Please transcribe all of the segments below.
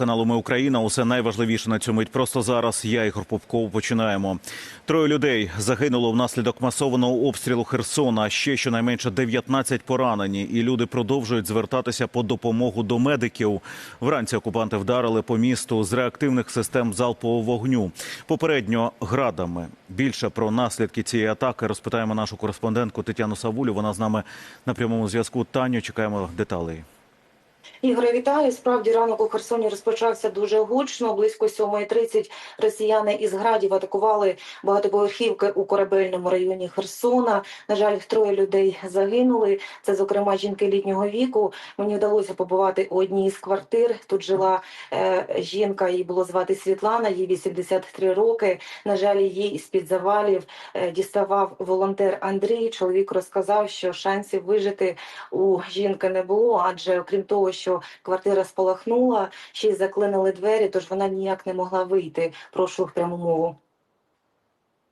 телеканалу Ми Україна. Усе найважливіше на цю мить. Просто зараз я Ігор Попков. Починаємо. Троє людей загинуло внаслідок масованого обстрілу Херсона. Ще щонайменше 19 поранені, і люди продовжують звертатися по допомогу до медиків. Вранці окупанти вдарили по місту з реактивних систем залпового вогню. Попередньо градами. Більше про наслідки цієї атаки розпитаємо нашу кореспондентку Тетяну Савулю. Вона з нами на прямому зв'язку. Таню чекаємо деталей. Ігоре, вітаю. Справді ранок у Херсоні розпочався дуже гучно. Близько 7.30 росіяни із градів атакували багатоповерхівки у корабельному районі Херсона. На жаль, троє людей загинули. Це, зокрема, жінки літнього віку. Мені вдалося побувати у одній з квартир. Тут жила е, жінка, її було звати Світлана, їй 83 роки. На жаль, її із під завалів е, діставав волонтер Андрій. Чоловік розказав, що шансів вижити у жінки не було, адже окрім того, що квартира спалахнула, ще й заклинили двері, тож вона ніяк не могла вийти. Прошу в пряму мову.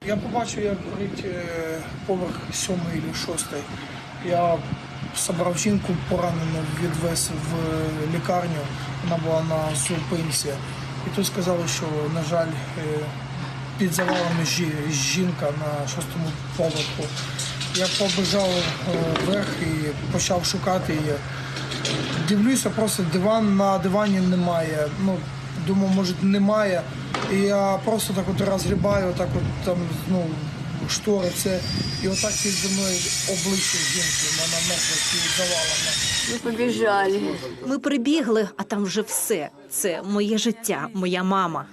Я побачив, як горить е, поверх сьомий чи шостий. Я забрав жінку поранену, відвез в лікарню. Вона була на зупинці. І тут сказали, що, на жаль, е, під завалами жінка на шостому поверху. Я побежав е, вверх і почав шукати її. Дивлюся, просто диван на дивані немає. Ну, думаю, може немає. І я просто так от розгрібаю, так от там, ну, штори, це. І отак під мною обличчя жінки, вона мертва під завалами. Мы побежали. Ми прибігли, а там вже все. Це моє життя, моя мама.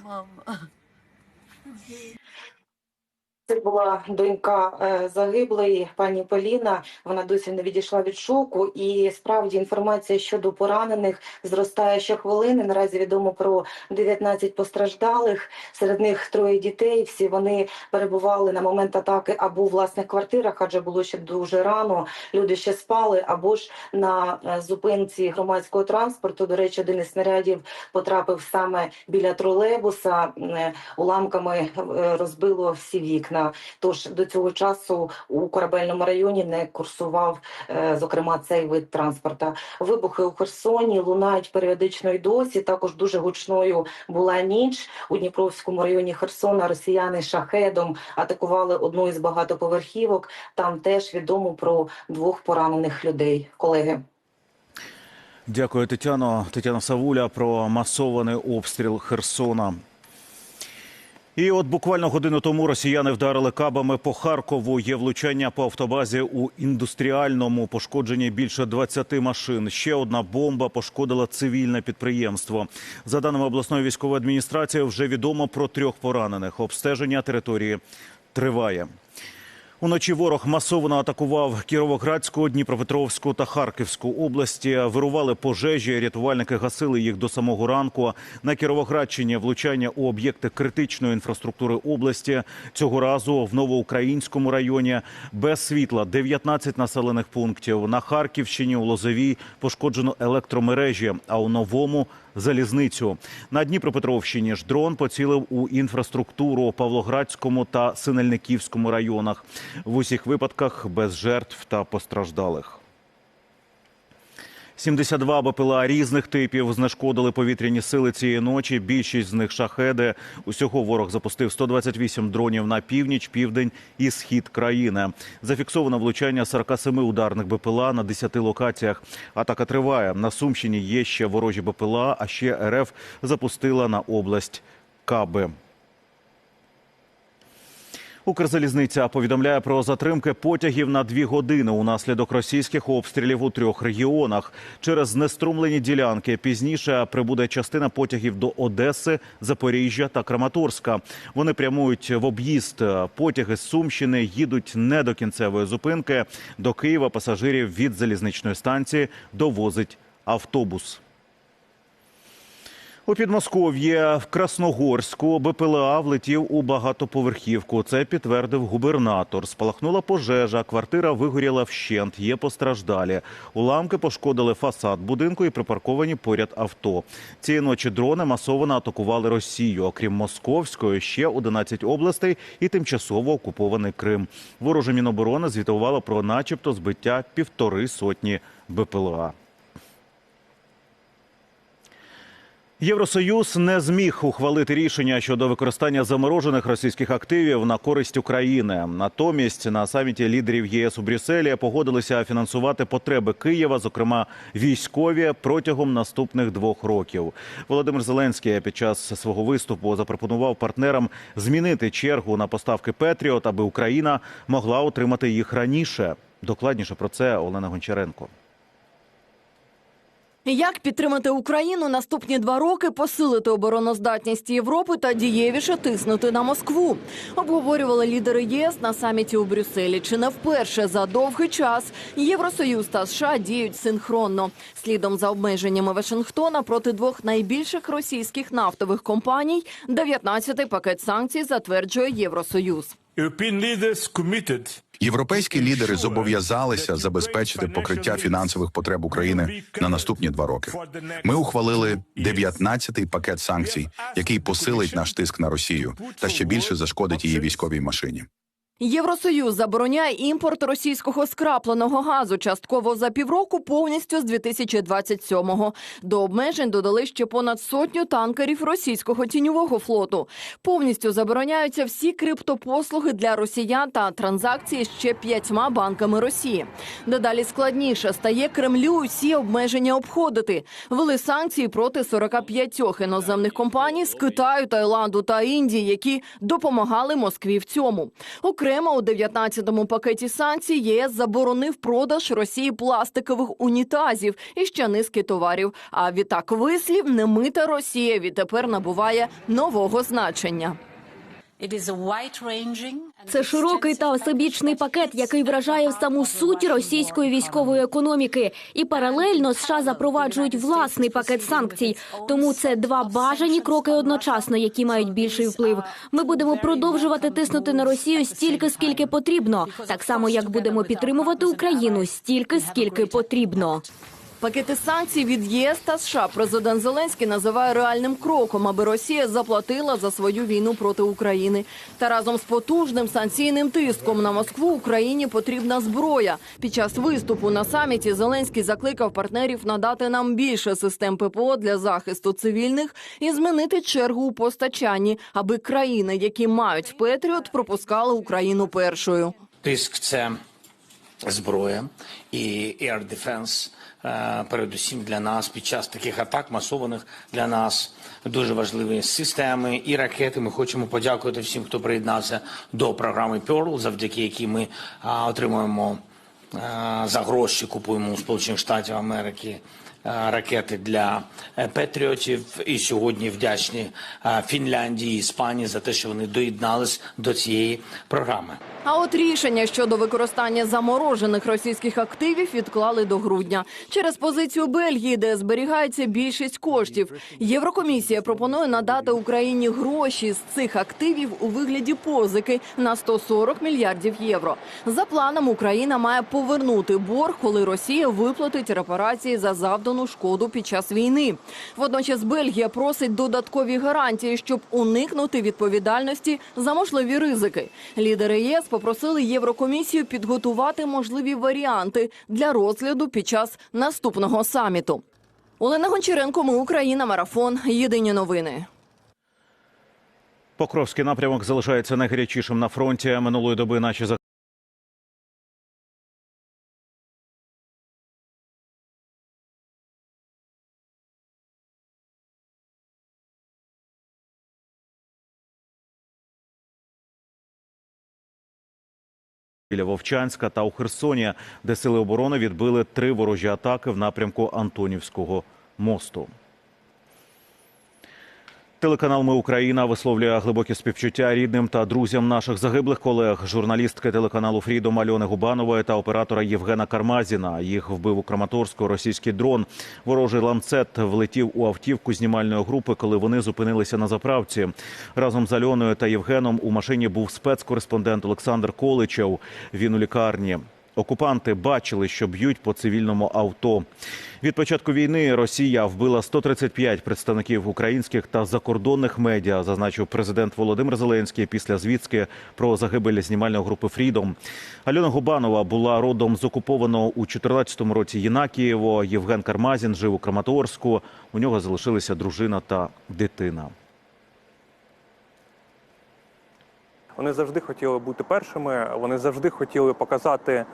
Це була донька е, загиблої пані Поліна. Вона досі не відійшла від шоку. І справді інформація щодо поранених зростає щохвилини. Наразі відомо про 19 постраждалих. Серед них троє дітей. Всі вони перебували на момент атаки або у власних квартирах, адже було ще дуже рано. Люди ще спали, або ж на е, зупинці громадського транспорту. До речі, один із снарядів потрапив саме біля тролейбуса. Е, Уламками розбило всі вікна. Тож до цього часу у корабельному районі не курсував, е, зокрема, цей вид транспорта. Вибухи у Херсоні лунають періодично й досі. Також дуже гучною була ніч у Дніпровському районі Херсона. Росіяни шахедом атакували одну із багатоповерхівок. Там теж відомо про двох поранених людей. Колеги. Дякую, Тетяно. Тетяна Савуля про масований обстріл Херсона. І от буквально годину тому росіяни вдарили кабами по Харкову. Є влучання по автобазі у індустріальному пошкоджені більше 20 машин. Ще одна бомба пошкодила цивільне підприємство. За даними обласної військової адміністрації, вже відомо про трьох поранених. Обстеження території триває. Уночі ворог масово атакував Кіровоградську, Дніпропетровську та Харківську області. Вирували пожежі. Рятувальники гасили їх до самого ранку. На Кіровоградщині влучання у об'єкти критичної інфраструктури області. Цього разу в новоукраїнському районі без світла 19 населених пунктів. На Харківщині у Лозовій пошкоджено електромережі, а у новому залізницю. На Дніпропетровщині ж дрон поцілив у інфраструктуру у Павлоградському та Синельниківському районах. В усіх випадках без жертв та постраждалих. 72 БПЛА різних типів знешкодили повітряні сили цієї ночі. Більшість з них шахеди. Усього ворог запустив 128 дронів на північ, південь і схід країни. Зафіксовано влучання 47 ударних БПЛА на 10 локаціях. Атака триває. На Сумщині є ще ворожі БПЛА, а ще РФ запустила на область Каби. Укрзалізниця повідомляє про затримки потягів на дві години унаслідок російських обстрілів у трьох регіонах. Через знеструмлені ділянки пізніше прибуде частина потягів до Одеси, Запоріжжя та Краматорська. Вони прямують в об'їзд. Потяги з Сумщини їдуть не до кінцевої зупинки. До Києва пасажирів від залізничної станції довозить автобус. У Підмосков'ї в Красногорську БПЛА влетів у багатоповерхівку. Це підтвердив губернатор. Спалахнула пожежа, квартира вигоріла вщент. Є постраждалі. Уламки пошкодили фасад будинку і припарковані поряд авто. Цієї ночі дрони масово атакували Росію. Окрім Московської, ще 11 областей і тимчасово окупований Крим. Вороже Міноборони звітувало про, начебто, збиття півтори сотні БПЛА. Євросоюз не зміг ухвалити рішення щодо використання заморожених російських активів на користь України. Натомість на саміті лідерів ЄС у Брюсселі погодилися фінансувати потреби Києва, зокрема військові, протягом наступних двох років. Володимир Зеленський під час свого виступу запропонував партнерам змінити чергу на поставки Петріот, аби Україна могла отримати їх раніше. Докладніше про це Олена Гончаренко. Як підтримати Україну наступні два роки, посилити обороноздатність Європи та дієвіше тиснути на Москву? Обговорювали лідери ЄС на саміті у Брюсселі. Чи не вперше за довгий час Євросоюз та США діють синхронно? Слідом за обмеженнями Вашингтона проти двох найбільших російських нафтових компаній 19-й пакет санкцій затверджує Євросоюз. Європейські лідери зобов'язалися забезпечити покриття фінансових потреб України на наступні два роки. Ми ухвалили 19-й пакет санкцій, який посилить наш тиск на Росію та ще більше зашкодить її військовій машині. Євросоюз забороняє імпорт російського скрапленого газу частково за півроку, повністю з 2027-го. До обмежень додали ще понад сотню танкерів російського тіньового флоту. Повністю забороняються всі криптопослуги для росіян та транзакції ще п'ятьма банками Росії. Дедалі складніше стає Кремлю усі обмеження обходити. Вели санкції проти 45 іноземних компаній з Китаю, Таїланду та Індії, які допомагали Москві в цьому. Окремо у 19-му пакеті санкцій ЄС заборонив продаж Росії пластикових унітазів і ще низки товарів. А відтак вислів немита Росія відтепер набуває нового значення. Це широкий та всебічний пакет, який вражає саму суть російської військової економіки. І паралельно США запроваджують власний пакет санкцій. Тому це два бажані кроки одночасно, які мають більший вплив. Ми будемо продовжувати тиснути на Росію стільки, скільки потрібно, так само як будемо підтримувати Україну стільки, скільки потрібно. Пакети санкцій від ЄС та США президент Зеленський називає реальним кроком, аби Росія заплатила за свою війну проти України. Та разом з потужним санкційним тиском на Москву Україні потрібна зброя. Під час виступу на саміті Зеленський закликав партнерів надати нам більше систем ППО для захисту цивільних і змінити чергу у постачанні, аби країни, які мають Петріот, пропускали Україну першою. Тиск це зброя і air defense, передусім для нас під час таких атак масованих для нас дуже важливі системи і ракети. Ми хочемо подякувати всім, хто приєднався до програми Pearl, завдяки якій ми отримуємо е, за гроші, купуємо у Сполучених Штатів Америки. Е, Ракети для е, патріотів і сьогодні вдячні е, Фінляндії і Іспанії за те, що вони доєднались до цієї програми. А от рішення щодо використання заморожених російських активів відклали до грудня через позицію Бельгії, де зберігається більшість коштів. Єврокомісія пропонує надати Україні гроші з цих активів у вигляді позики на 140 мільярдів євро. За планом Україна має повернути борг, коли Росія виплатить репарації за завдану шкоду під час війни. Водночас Бельгія просить додаткові гарантії, щоб уникнути відповідальності за можливі ризики. Лідери ЄС попросили Єврокомісію підготувати можливі варіанти для розгляду під час наступного саміту. Олена Гончаренко, ми Україна, марафон. Єдині новини. Покровський напрямок залишається найгарячішим на фронті. Минулої доби наші біля Вовчанська та у Херсоні, де сили оборони відбили три ворожі атаки в напрямку Антонівського мосту. Телеканал Ми Україна висловлює глибокі співчуття рідним та друзям наших загиблих колег, журналістки телеканалу Фрідом Альони Губанової та оператора Євгена Кармазіна. Їх вбив у Краматорську російський дрон. Ворожий ланцет влетів у автівку знімальної групи, коли вони зупинилися на заправці. Разом з Альоною та Євгеном у машині був спецкореспондент Олександр Количев. Він у лікарні. Окупанти бачили, що б'ють по цивільному авто. Від початку війни Росія вбила 135 представників українських та закордонних медіа, зазначив президент Володимир Зеленський після звістки про загибель знімальної групи Фрідом. Альона Губанова була родом з окупованого у 14-му році Єнакієво. Євген Кармазін жив у Краматорську. У нього залишилися дружина та дитина. Вони завжди хотіли бути першими. Вони завжди хотіли показати е,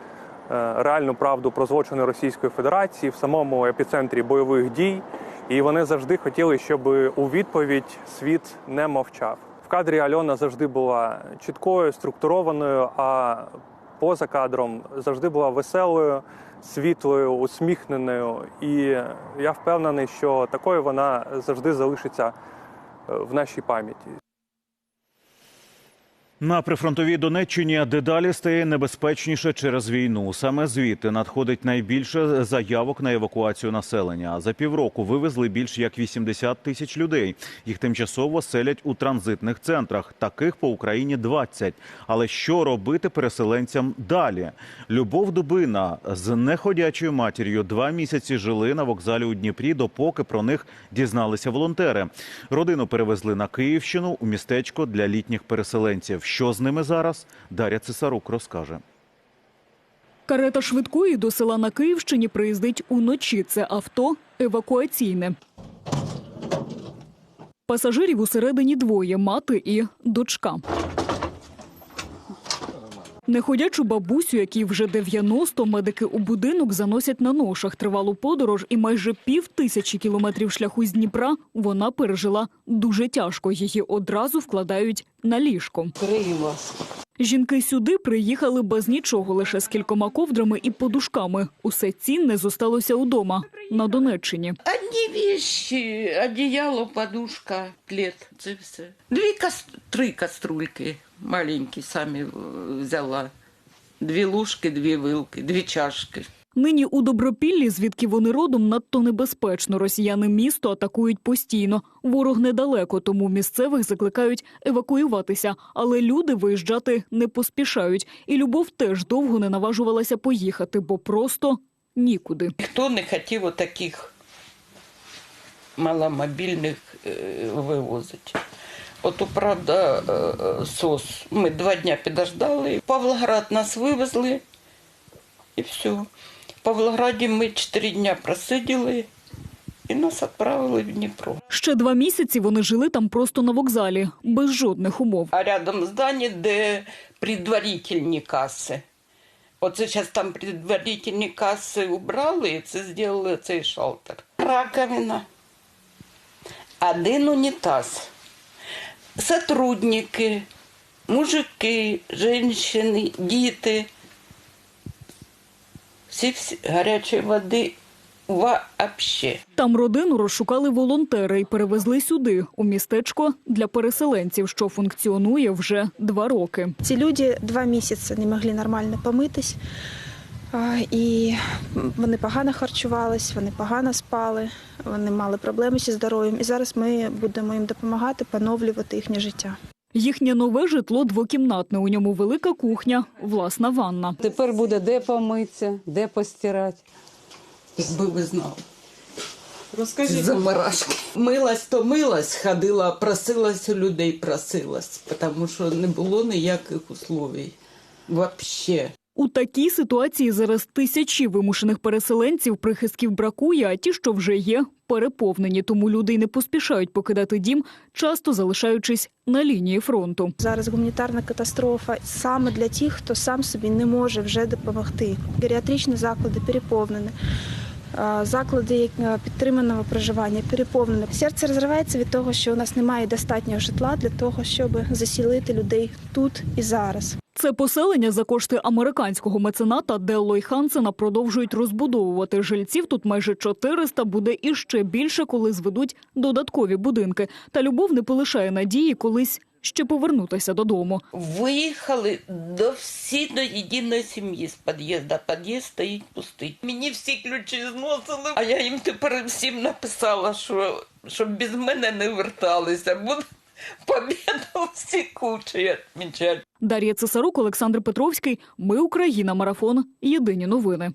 реальну правду про злочини Російської Федерації в самому епіцентрі бойових дій. І вони завжди хотіли, щоб у відповідь світ не мовчав. В кадрі Альона завжди була чіткою, структурованою, а поза кадром завжди була веселою, світлою, усміхненою. І я впевнений, що такою вона завжди залишиться е, в нашій пам'яті. На прифронтовій Донеччині дедалі стає небезпечніше через війну. Саме звідти надходить найбільше заявок на евакуацію населення. За півроку вивезли більш як 80 тисяч людей. Їх тимчасово селять у транзитних центрах. Таких по Україні 20. Але що робити переселенцям далі? Любов Дубина з неходячою матір'ю два місяці жили на вокзалі у Дніпрі, допоки про них дізналися волонтери. Родину перевезли на Київщину у містечко для літніх переселенців. Що з ними зараз? Дар'я Цесарук розкаже. Карета швидкої до села на Київщині приїздить уночі. Це авто евакуаційне. Пасажирів усередині двоє – мати і дочка. Неходячу бабусю, якій вже 90, медики у будинок заносять на ношах. Тривалу подорож і майже пів тисячі кілометрів шляху з Дніпра вона пережила дуже тяжко. Її одразу вкладають на ліжко. Жінки сюди приїхали без нічого, лише з кількома ковдрами і подушками. Усе цінне зосталося удома на Донеччині. Одні вещи, одіяло, подушка, плед, це все. Дві кас... три каструльки маленькі самі е, взяла. Дві ложки, дві вилки, дві чашки. Нині у Добропіллі, звідки вони родом, надто небезпечно. Росіяни місто атакують постійно. Ворог недалеко, тому місцевих закликають евакуюватися. Але люди виїжджати не поспішають. І Любов теж довго не наважувалася поїхати, бо просто нікуди. Ніхто не хотів отаких маломобільних е, вивозити. Ото, правда, е, СОС. Ми два дні підождали. Павлоград нас вивезли і все. В Павлограді ми чотири дні просиділи і нас відправили в Дніпро. Ще два місяці вони жили там просто на вокзалі, без жодних умов. А рядом здання, де предварительні каси. Оце зараз там предварительні каси убрали, і це зробили цей шалтер. Раковина, один унітаз, сотрудники, мужики, жінки, діти. Всі, всі гарячої води вообще. Там родину розшукали волонтери і перевезли сюди, у містечко для переселенців, що функціонує вже два роки. Ці люди два місяці не могли нормально помитись, і вони погано харчувались, вони погано спали, вони мали проблеми зі здоров'ям. І зараз ми будемо їм допомагати поновлювати їхнє життя. Їхнє нове житло двокімнатне. У ньому велика кухня, власна ванна. Тепер буде де помитися, де постирати. Якби ви знали. Розкажіть. Замарашки. Милась, то милась, ходила, просилась у людей, просилась, тому що не було ніяких условій. Вообще. У такій ситуації зараз тисячі вимушених переселенців прихистків бракує, а ті, що вже є, переповнені. Тому люди й не поспішають покидати дім, часто залишаючись на лінії фронту. Зараз гуманітарна катастрофа саме для тих, хто сам собі не може вже допомогти. Геріатричні заклади переповнені. Заклади підтриманого проживання переповнені. Серце розривається від того, що у нас немає достатнього житла для того, щоб засілити людей тут і зараз. Це поселення за кошти американського мецената Делло й Хансена продовжують розбудовувати. Жильців тут майже 400, буде і ще більше, коли зведуть додаткові будинки. Та любов не полишає надії колись ще повернутися додому. Виїхали до всі до єдиної сім'ї з під'їзду. Під'їзд стоїть пустий. Мені всі ключі зносили, а я їм тепер всім написала, що щоб без мене не верталися. Победу всі кучі відмічати. Дар'я Цесарук, Олександр Петровський. Ми Україна. Марафон. Єдині новини.